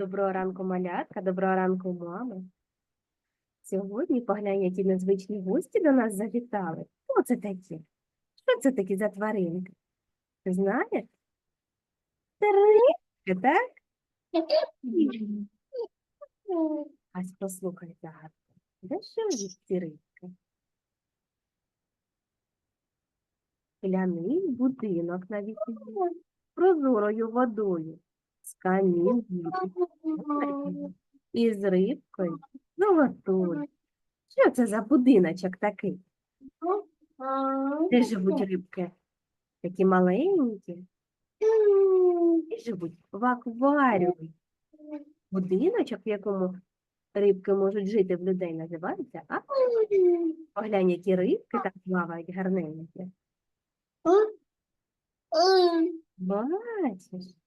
Доброго ранку, малятка, доброго ранку, мама. Сьогодні поглянь, які незвичні гості до нас завітали. Хто це такі? Що це такі за тваринки? Ти знаєш? Це так? Ась послухай загадку. Де живуть ці рибки? Скляний будинок на вікні, прозорою водою, камінь і з рибкою золотою. Що це за будиночок такий? Де живуть рибки? Такі маленькі і живуть в акваріумі. Будиночок, в якому рибки можуть жити в людей, називається акваріум. Поглянь, які рибки так плавають гарненькі. Бачиш?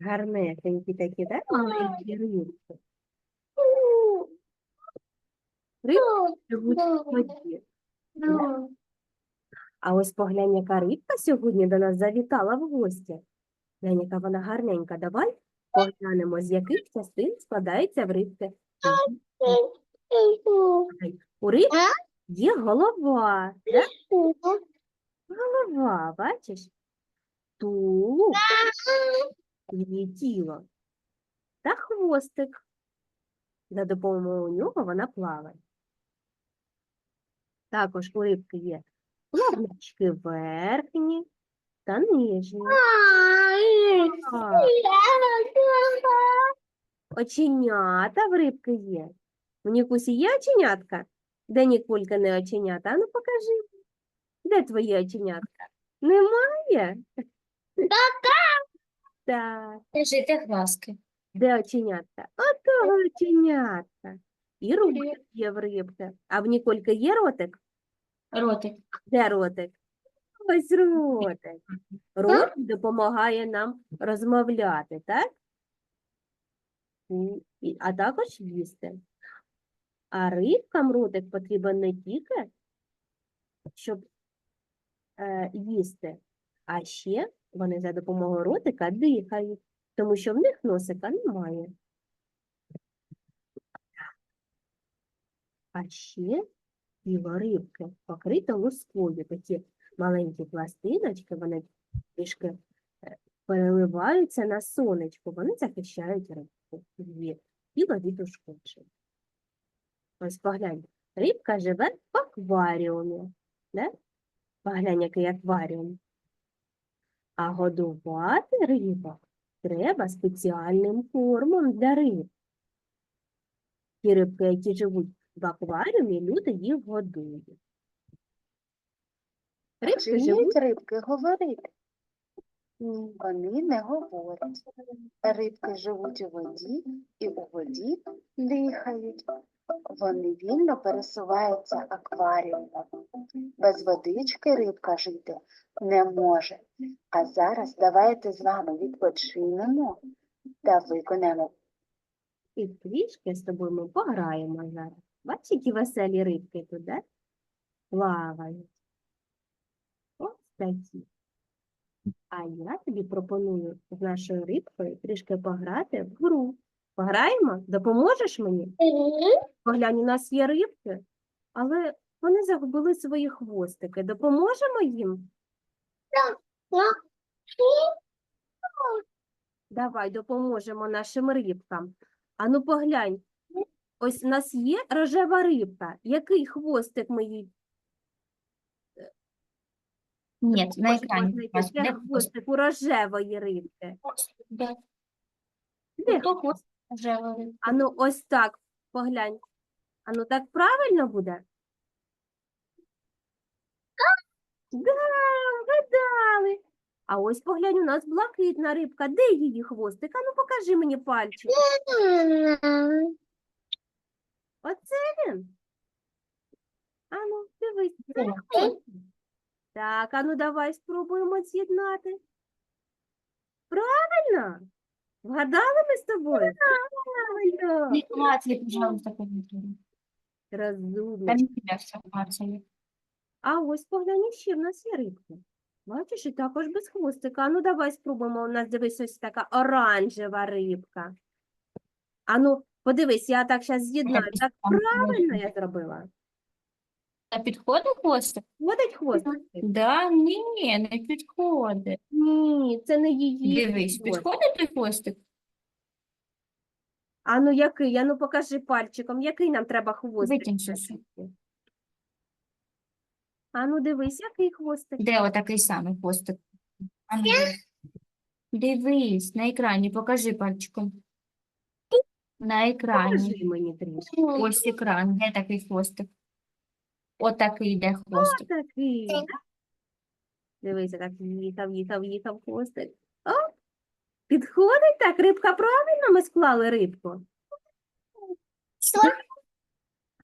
Гарнесенькі такі, так? Маленькі рибки. Рибки живуть в воді. А ось поглянь, яка рибка сьогодні до нас завітала в гості. Глянь, яка вона гарненька. Давай поглянемо, з яких частин складається в рибки. У рибки є голова. да? Голова, бачиш? Тулуб, її тіло та хвостик. За допомогою нього вона плаває. Також у рибки є плавнички верхні та нижні. Оченята в рибки є. В Нікусі є оченятка? Де Нікулька не оченята? Ану покажи. Де твої оченятка? Немає? Так. Жити глазки. Де оченятка? Ото оченятка. І ротик є в рибки. А в Нікольки є ротик? Ротик. Де ротик? Ось ротик. Ротик допомагає нам розмовляти, так? І- і- А також їсти. А рибкам ротик потрібен не тільки, щоб е, їсти, а ще вони за допомогою ротика дихають, тому що в них носика немає. А ще тіло рибки покрите лускою. Такі маленькі пластиночки, вони трішки е, переливаються на сонечку, вони захищають рибку від тіла від ушкоджень. Ось поглянь, рибка живе в акваріумі. Да? Поглянь, який акваріум. А годувати рибок треба спеціальним кормом для риб. Ті рибки, які живуть в акваріумі, люди їх годують. Рибки живуть рибки говорити? Вони не говорять. Рибки живуть у воді і у воді дихають. Вони вільно пересуваються акваріумом. Без водички рибка жити не може. А зараз давайте з вами відпочинемо та виконаємо і трішки з тобою ми пограємо зараз. Бачиш, які веселі рибки туди плавають. Ось такі. А я тобі пропоную з нашою рибкою трішки пограти в гру. Пограємо? Допоможеш мені? Поглянь, у нас є рибки, але вони загубили свої хвостики. Допоможемо їм? Давай допоможемо нашим рибкам. Ану поглянь, ось у нас є рожева рибка. Який хвостик ми їй Ні, на екрані. Це хвостик у рожевої рибки. Де? Де хвостик? Рожевий. Ану, ось так, поглянь. Ану, так правильно буде? Да, вгадали. А ось поглянь, у нас блакитна рибка. Де її хвостик? Ану, покажи мені пальчик. Оце він. Ану, дивись. це хвостик. Так, ану давай спробуємо з'єднати. Правильно? Вгадали ми з тобою? Правильно. Не клацай, пожалуйста, повітря. Розумно. Там не все клацає. А ось поглянь, ще в нас є рибка. Бачиш, і також без хвостика. Ну давай спробуємо. У нас дивись ось така оранжева рибка. Ану, подивись, я так зараз з'єднаю. Так правильно я зробила? А підходить хвостик? Ходить хвостик? Да, ні, не підходить. Ні, це не її Дивись, хвостик. підходить той хвостик? Ану, який? Ану, покажи пальчиком, який нам треба хвостик. Витягни щось. Ану, дивись, який хвостик. Де отакий самий хвостик? А ну. Дивись, на екрані, покажи пальчиком. На екрані. Покажи мені трішки. Ось екран, де такий хвостик? Отакий де хвостик. Такий. да? Дивися, так їхав, їхав, їхав хвостик. О, підходить так, рибка правильно ми склали рибку?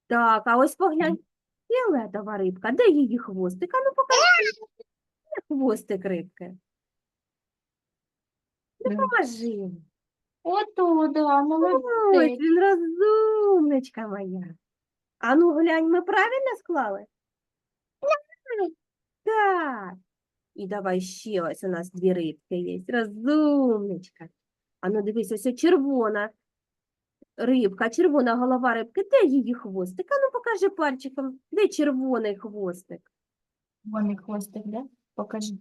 Так, а ось поглянь, фіолетова рибка, де її хвостик? А ну покажи, де хвостик рибки. Допоможи. Ото, да, Ось молодець. він розумничка моя. А ну глянь, ми правильно склали? Так. І давай ще ось у нас дві рибки є. Розумничка. А ну дивись, ось червона рибка, червона голова рибки. Де її хвостик? А ну покажи пальчиком, де червоний хвостик? Вони хвостик, да? Покажи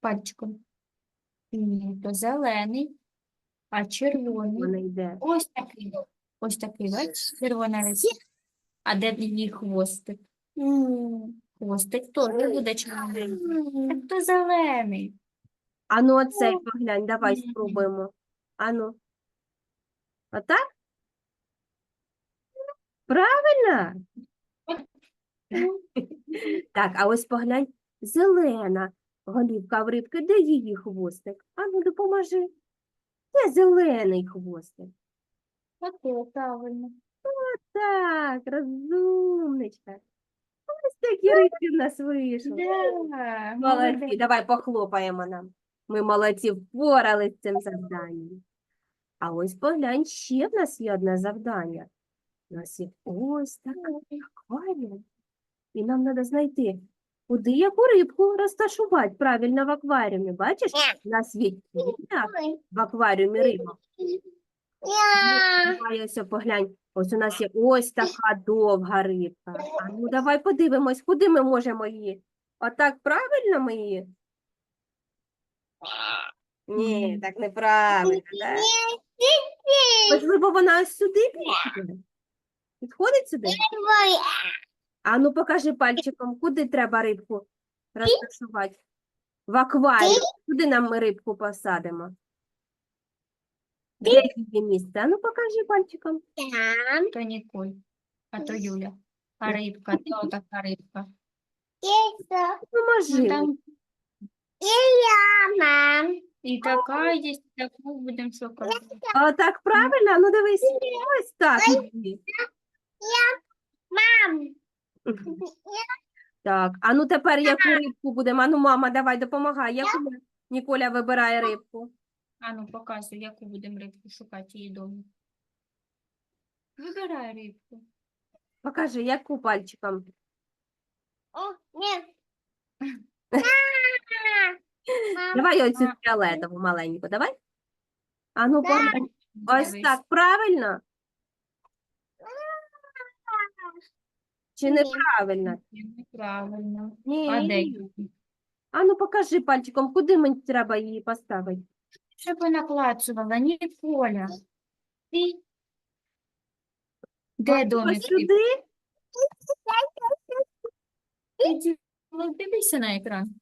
пальчиком. Ні, то зелений, а червоний. Вона йде. Ось такий. Ось такий, бачиш, червона рибка. А де її хвостик? Хвостик теж буде червоний. Так то зелений. А ну оцей поглянь, давай спробуємо. А ну. Отак? Правильно? Так, а ось поглянь, зелена голівка в рибки, де її хвостик? А ну допоможи. Де зелений хвостик? Ото, правильно. Так, розумничка. Ось такі рибки в нас вийшли. Да, Молодці, давай похлопаємо нам. Ми молодці, впорались з цим завданням. А ось поглянь, ще в нас є одне завдання. У нас є ось такий акваріум. І нам треба знайти, куди яку рибку розташувати правильно в акваріумі. Бачиш, у нас є в акваріумі. Давай ось поглянь. Ось у нас є ось така довга рибка. А ну давай подивимось, куди ми можемо її. Отак правильно ми її? Ні, так неправильно. Так? Можливо, вона ось сюди підходить? Підходить сюди? А ну покажи пальчиком, куди треба рибку розташувати? В акваріум. Куди нам ми рибку посадимо? Де місце? Ну покажи пальчиком. То Ніколь, а то Юля. А рибка, де отака рибка? Поможи. Ну, там і така є, і таку будемо шукати. А так правильно? Ну дивись, ось так. іди. Так, а ну тепер яку рибку будемо? А ну, мама, давай допомагай. Яку Ніколя вибирає рибку? А ну, показуй, яку будемо рибку шукати її дому. Вибирай рибку. Покажи, яку пальчиком. Давай оцю фіолетову маленьку, давай. А ну, поглянь. Ось Дивись. так, правильно? Чи неправильно? Неправильно. Ні. А де її? А ну покажи пальчиком, куди мені треба її поставити? Щоб вона клацувала, Ніколя. Ти? Де домик? сюди? Іди, ну, Дивися на екран.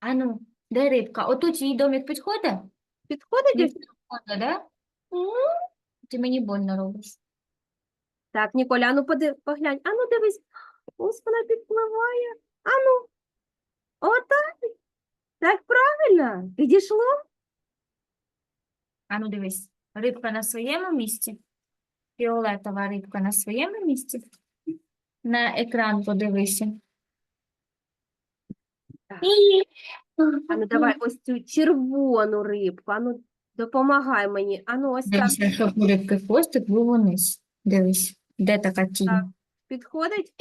А ну, де рибка? Отут її домик підходить? Підходить? Не підходить, да? Ти мені больно робиш. Так, Ніколя, а ну поди, поглянь. А ну дивись. Ось вона підпливає. А ну. Отак. Так правильно? Підійшло? А ну дивись, рибка на своєму місці. Фіолетова рибка на своєму місці. На екран подивися. Так. А ну давай ось цю червону рибку. А ну допомагай мені. А ну ось так. Дивися, щоб у рибки хвостик був униз. Дивись, де така тінь. Так. Підходить?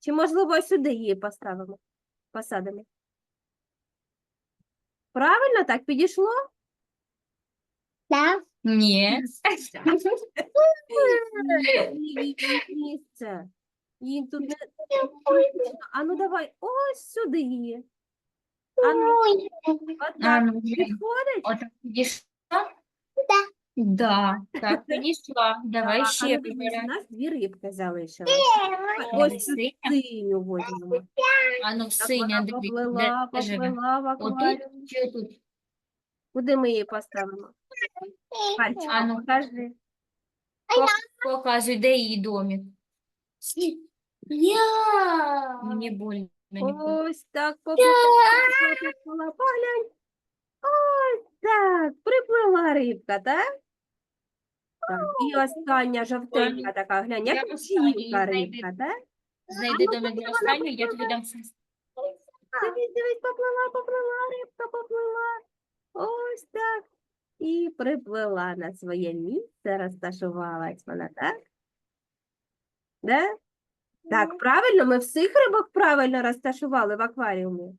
Чи можливо сюди її поставимо? Посадимо. Правильно так підійшло? Ні. Їй місце. Їй тут не... А ну давай, ось сюди її. А ну, А, отак ну, підходить? Отак підійшла? Да, так, підійшла. Давай Так, а ще ну, дивись, У вибирай. нас дві рибки залишились. Давай Ось цю синя. синю возьмемо. А ну, Так синя, поплила, де живе? поплила в Отут чи тут? Куди ми її поставимо? А Пальчиком ну. покажи. Показуй, де її домик. Я. Мені больно. Ось так поплила. Поглянь. Ось так, приплила рибка, так? Так, і остання жовтенька така, глянь, Я як останню знайду. рибка, так? Знайди домик для останнього, я тобі дам все. Дивись, дивись, поплила, поплила, рибка поплила. Ось так. І приплила на своє місце, розташувалась вона, так? Да? Так, правильно, ми всіх рибок правильно розташували в акваріумі.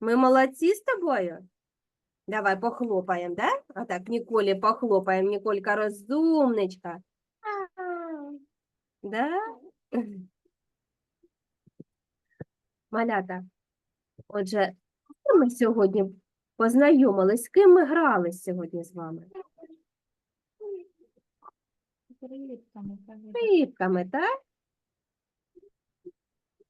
Ми молодці з тобою. Давай похлопаємо, да? А так, Ніколі похлопаємо. Ніколька розумничка. Да? Малята, отже, ми сьогодні познайомились, з ким ми грали сьогодні з вами? Рибками, так?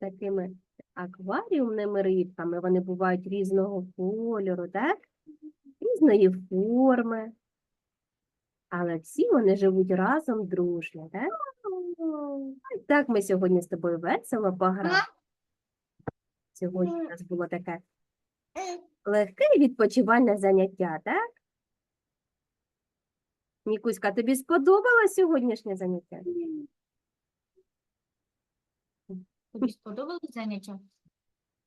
Такими акваріумними рибками. Вони бувають різного кольору, так? Різної форми. Але всі вони живуть разом дружно, так? Так ми сьогодні з тобою весело пограли. Сьогодні у нас було таке легке відпочивальне заняття, так? Нікуська, тобі сподобалось сьогоднішнє заняття? Тобі сподобалось заняття?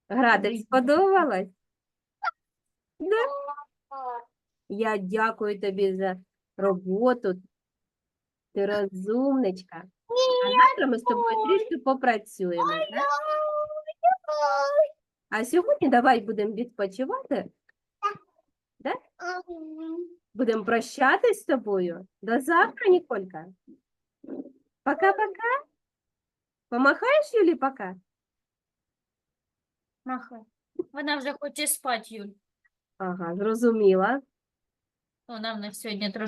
Грати сподобалось? Да? Я дякую тобі за роботу. Ти розумничка. А завтра ми з тобою трішки попрацюємо. Так? А сьогодні давай будемо відпочивати. Будемо прощатись з тобою. До завтра, Ніколька. Пока-пока. Помахаєш, Юлі, пока? Махай. Вона вже хоче спати, Юль. Ага, зрозуміла. Вона в нас сьогодні трошки